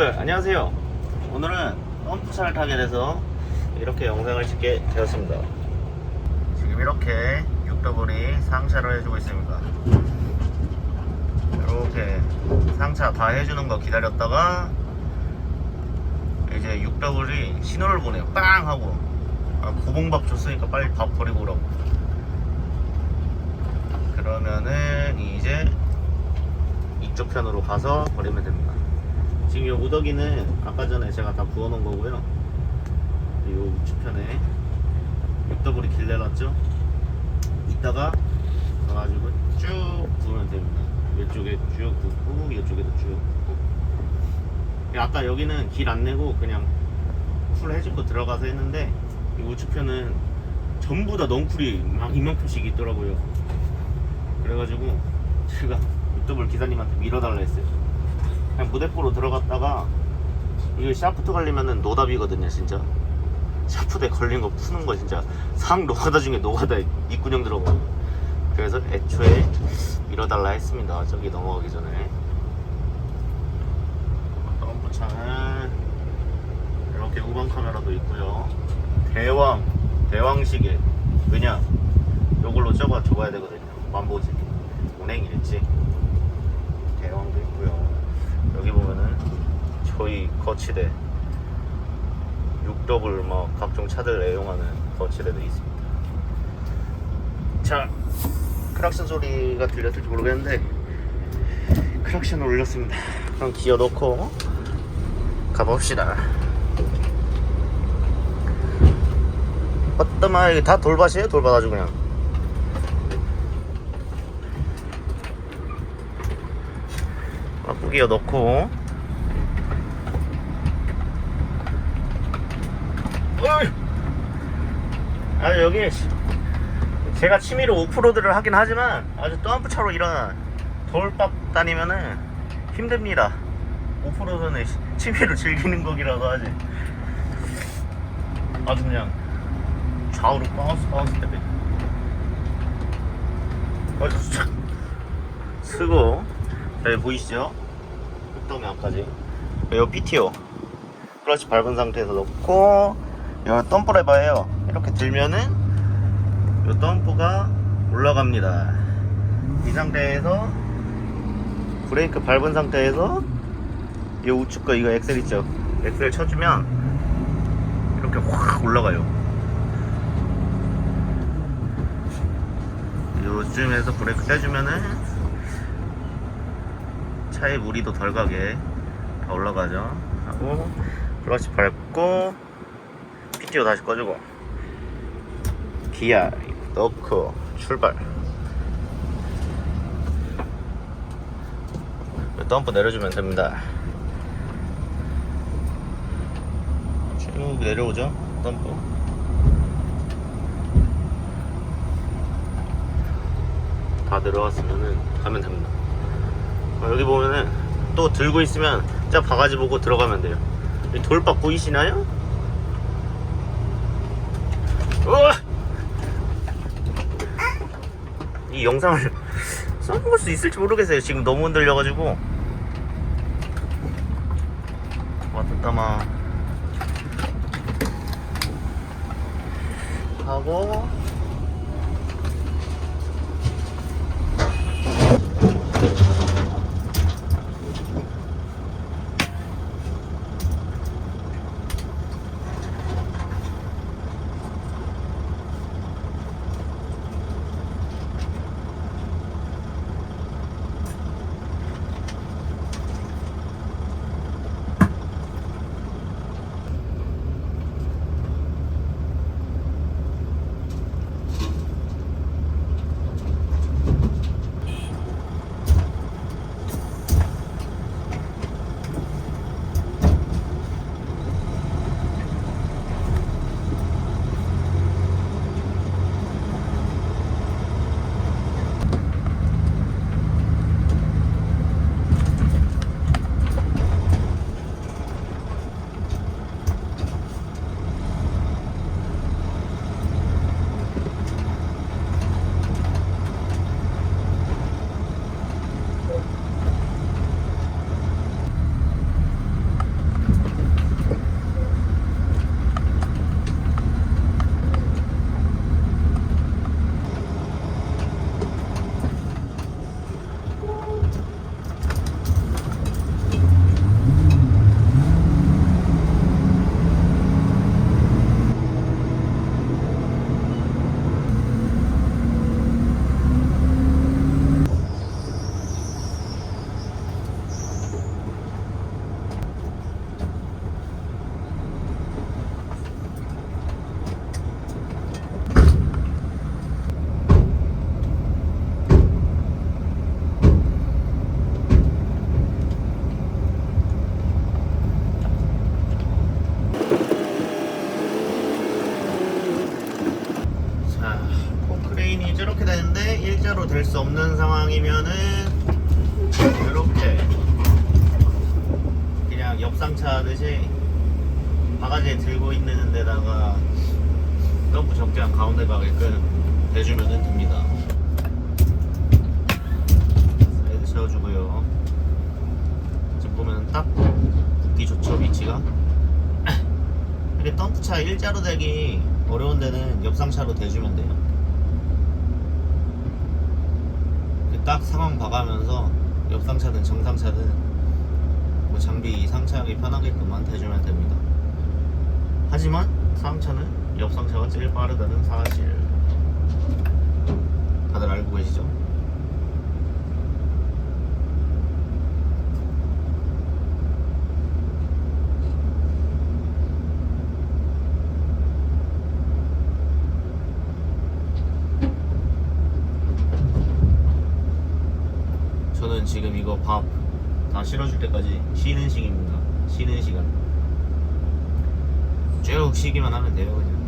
여러분들 안녕하세요. 오늘은 덤프차를 타게 돼서 이렇게 영상을 찍게 되었습니다. 지금 이렇게 육더블이 상차를 해주고 있습니다. 이렇게 상차 다 해주는 거 기다렸다가 이제 육더블이 신호를 보내요. 빵 하고. 아, 고봉밥 줬으니까 빨리 밥 버리고 오라고. 그러면은 이제 이쪽 편으로 가서 버리면 됩니다 지금 이 우더기는 아까 전에 제가 다 부어 놓은 거고요. 이 우측편에 육더블이 길 내놨죠? 이따가 가가지고 쭉 부으면 됩니다. 이쪽에 쭉 붓고 이쪽에도 쭉 붓고. 아까 여기는 길 안 내고 그냥 풀 해집고 들어가서 했는데 이 우측편은 전부 다 넝쿨이 막 이만큼씩 있더라고요. 그래가지고 제가 육더블 기사님한테 밀어달라 했어요 그냥 무대포로 들어갔다가 이게 샤프트 걸리면은 노답이거든요 진짜. 샤프트에 걸린 거 푸는 거 진짜. 상 노가다 중에 노가다 입구녕 들어가 그래서 애초에 밀어달라 했습니다. 저기 넘어가기 전에. 덤프차는 이렇게 우방 카메라도 있고요. 대왕 대왕 시계. 왜냐 요걸로 적어 줘봐야 되거든요. 만보지. 운행 일지 대왕도 있고요 여기 보면은 저희 거치대. 6더블 막 각종 차들 애용하는 거치대도 있습니다. 자 크락션 소리가 들렸을지 모르겠는데 크락션을 올렸습니다. 그럼 기어 넣고 가봅시다. 어떠마 이게 다 돌밭이에요? 돌밭 아주 그냥. 바꾸기어 넣고 어이! 아 여기 제가 취미로 오프로드를 하긴 하지만 아주 덤프차로 이런 돌밥 다니면은 힘듭니다. 오프로드는 취미로 즐기는 거기라도 하지 아주 그냥 좌우로 바운스 바운스 때문에 아주 착 쓰고 여기 보이시죠? 흑덩이 앞까지. 이 PTO 클러치 밟은 상태에서 놓고 이거 덤프 레버예요. 이렇게 들면은 이 덤프가 올라갑니다. 이 상태에서 브레이크 밟은 상태에서 이 우측 거 이거 엑셀 있죠? 엑셀 쳐주면 이렇게 확 올라가요. 요쯤에서 브레이크 떼주면은 차에 무리도 덜 가게 다 올라가죠. 하고 클러치 밟고 PTO 다시 꺼주고. 기아 넣고 출발. 덤프 내려주면 됩니다. 쭉 내려오죠? 덤프. 다 들어왔으면은 가면 됩니다. 어, 여기 보면은 또 들고 있으면 저 바가지 보고 들어가면 돼요. 이 돌박 보이시나요? 우와! 이 영상을 써볼 수 있을지 모르겠어요. 지금 너무 흔들려가지고. 왔다마. 하고 수 없는 상황이면은 이렇게 그냥 옆상차 하듯이 바가지에 들고 있는 데다가 점프 적재한 가운데 가게끔 대주면 됩니다. 사이드 채워주고요. 지금 보면 딱 붙기 좋죠 위치가. 이렇게 덤프차 일자로 대기 어려운 데는 옆상차로 대주면 돼요. 그 딱 상황 봐가면서 옆 상차든 정 상차든 뭐 장비 상차하기 편하게끔만 대주면 됩니다. 하지만 상차는 옆 상차가 제일 빠르다는 사실 다들 알고 계시죠? 저는 지금 이거 밥 다 실어줄 때까지 쉬는 시기입니다. 쉬는 시간. 쭉 쉬기만 하면 돼요, 그냥.